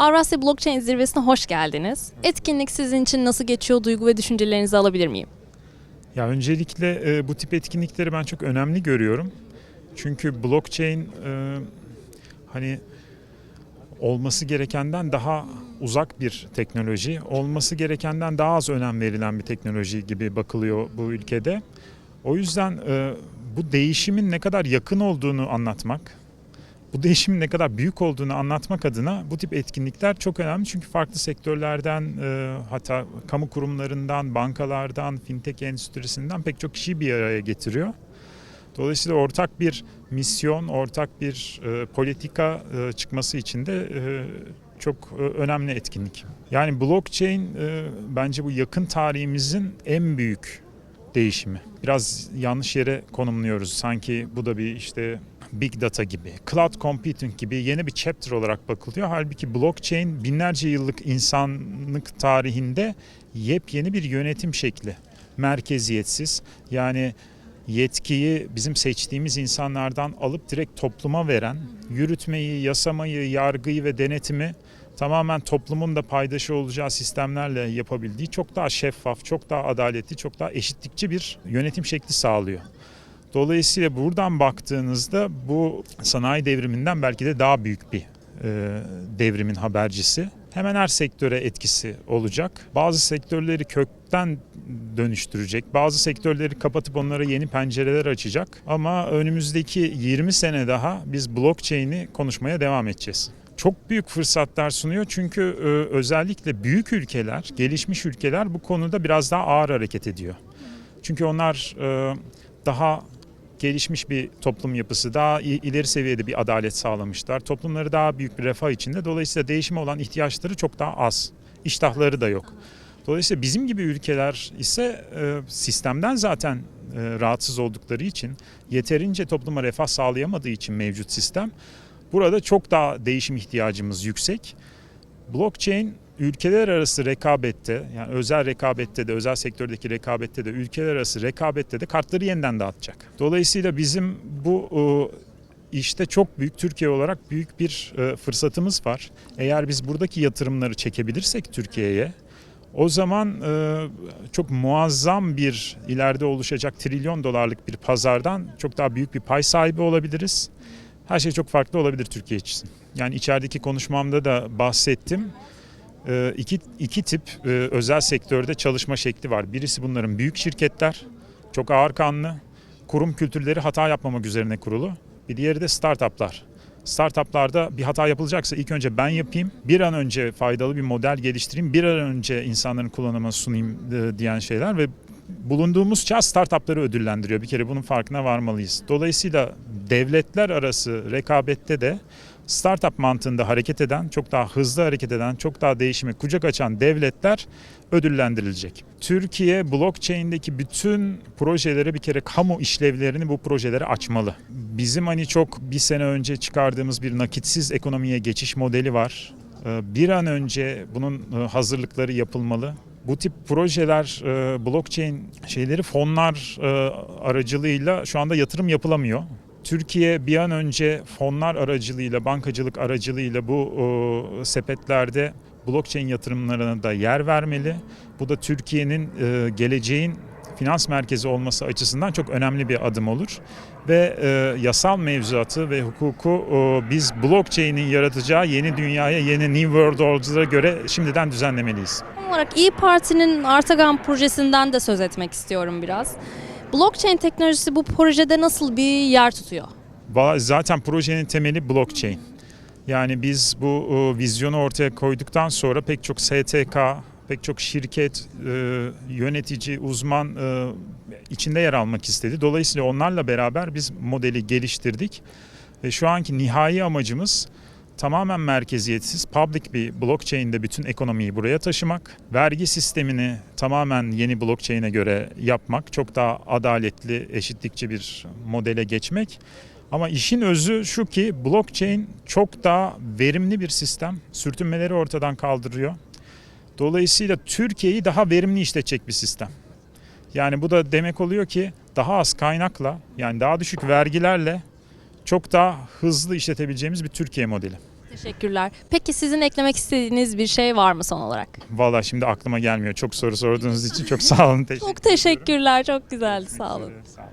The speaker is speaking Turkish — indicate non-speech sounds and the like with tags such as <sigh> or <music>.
Avrasya Blockchain Zirvesi'ne hoş geldiniz. Etkinlik sizin için nasıl geçiyor? Duygu ve düşüncelerinizi alabilir miyim? Ya öncelikle e, bu tip etkinlikleri ben çok önemli görüyorum. Çünkü blockchain e, hani olması gerekenden daha uzak bir teknoloji, olması gerekenden daha az önem verilen bir teknoloji gibi bakılıyor bu ülkede. O yüzden e, bu değişimin ne kadar yakın olduğunu anlatmak, bu değişimin ne kadar büyük olduğunu anlatmak adına bu tip etkinlikler çok önemli. Çünkü farklı sektörlerden e, hatta kamu kurumlarından, bankalardan, fintech endüstrisinden pek çok kişiyi bir araya getiriyor. Dolayısıyla ortak bir misyon, ortak bir e, politika e, çıkması için de e, çok e, önemli etkinlik. Yani blockchain e, bence bu yakın tarihimizin en büyük değişimi. Biraz yanlış yere konumluyoruz. Sanki bu da bir işte big data gibi, cloud computing gibi yeni bir chapter olarak bakılıyor. Halbuki blockchain binlerce yıllık insanlık tarihinde yepyeni bir yönetim şekli. Merkeziyetsiz. Yani yetkiyi bizim seçtiğimiz insanlardan alıp direkt topluma veren, yürütmeyi, yasamayı, yargıyı ve denetimi tamamen toplumun da paydaşı olacağı sistemlerle yapabildiği çok daha şeffaf, çok daha adaletli, çok daha eşitlikçi bir yönetim şekli sağlıyor. Dolayısıyla buradan baktığınızda bu sanayi devriminden belki de daha büyük bir e, devrimin habercisi. Hemen her sektöre etkisi olacak. Bazı sektörleri kökten dönüştürecek. Bazı sektörleri kapatıp onlara yeni pencereler açacak. Ama önümüzdeki 20 sene daha biz blockchain'i konuşmaya devam edeceğiz çok büyük fırsatlar sunuyor çünkü e, özellikle büyük ülkeler, gelişmiş ülkeler bu konuda biraz daha ağır hareket ediyor. Çünkü onlar e, daha gelişmiş bir toplum yapısı, daha ileri seviyede bir adalet sağlamışlar. Toplumları daha büyük bir refah içinde. Dolayısıyla değişime olan ihtiyaçları çok daha az. İştahları da yok. Dolayısıyla bizim gibi ülkeler ise e, sistemden zaten rahatsız oldukları için, yeterince topluma refah sağlayamadığı için mevcut sistem Burada çok daha değişim ihtiyacımız yüksek. Blockchain ülkeler arası rekabette yani özel rekabette de özel sektördeki rekabette de ülkeler arası rekabette de kartları yeniden dağıtacak. Dolayısıyla bizim bu işte çok büyük Türkiye olarak büyük bir fırsatımız var. Eğer biz buradaki yatırımları çekebilirsek Türkiye'ye o zaman çok muazzam bir ileride oluşacak trilyon dolarlık bir pazardan çok daha büyük bir pay sahibi olabiliriz her şey çok farklı olabilir Türkiye için. Yani içerideki konuşmamda da bahsettim. İki, iki tip e, özel sektörde çalışma şekli var. Birisi bunların büyük şirketler, çok ağır kanlı, kurum kültürleri hata yapmamak üzerine kurulu. Bir diğeri de startuplar. Startuplarda bir hata yapılacaksa ilk önce ben yapayım, bir an önce faydalı bir model geliştireyim, bir an önce insanların kullanıma sunayım e, diyen şeyler ve bulunduğumuz çağ startupları ödüllendiriyor. Bir kere bunun farkına varmalıyız. Dolayısıyla devletler arası rekabette de startup mantığında hareket eden, çok daha hızlı hareket eden, çok daha değişime kucak açan devletler ödüllendirilecek. Türkiye blockchain'deki bütün projelere bir kere kamu işlevlerini bu projelere açmalı. Bizim hani çok bir sene önce çıkardığımız bir nakitsiz ekonomiye geçiş modeli var. Ee, bir an önce bunun e, hazırlıkları yapılmalı bu tip projeler, e, blockchain şeyleri fonlar e, aracılığıyla şu anda yatırım yapılamıyor. Türkiye bir an önce fonlar aracılığıyla, bankacılık aracılığıyla bu e, sepetlerde blockchain yatırımlarına da yer vermeli. Bu da Türkiye'nin geleceğin finans merkezi olması açısından çok önemli bir adım olur. Ve e, yasal mevzuatı ve hukuku e, biz blockchain'in yaratacağı yeni dünyaya, yeni New World Order'a göre şimdiden düzenlemeliyiz. Tam olarak İyi Parti'nin Artagan projesinden de söz etmek istiyorum biraz. Blockchain teknolojisi bu projede nasıl bir yer tutuyor? Zaten projenin temeli blockchain. Yani biz bu e, vizyonu ortaya koyduktan sonra pek çok STK, pek çok şirket, e, yönetici, uzman e, içinde yer almak istedi. Dolayısıyla onlarla beraber biz modeli geliştirdik. Ve şu anki nihai amacımız tamamen merkeziyetsiz, public bir blockchain'de bütün ekonomiyi buraya taşımak, vergi sistemini tamamen yeni blockchain'e göre yapmak, çok daha adaletli, eşitlikçi bir modele geçmek. Ama işin özü şu ki blockchain çok daha verimli bir sistem. Sürtünmeleri ortadan kaldırıyor. Dolayısıyla Türkiye'yi daha verimli işletecek bir sistem. Yani bu da demek oluyor ki daha az kaynakla yani daha düşük vergilerle çok daha hızlı işletebileceğimiz bir Türkiye modeli. Teşekkürler. Peki sizin eklemek istediğiniz bir şey var mı son olarak? Valla şimdi aklıma gelmiyor. Çok soru sorduğunuz için çok <laughs> sağ olun. Teşekkür Çok teşekkürler. Çok güzeldi. Sağ olun. Sağ olun.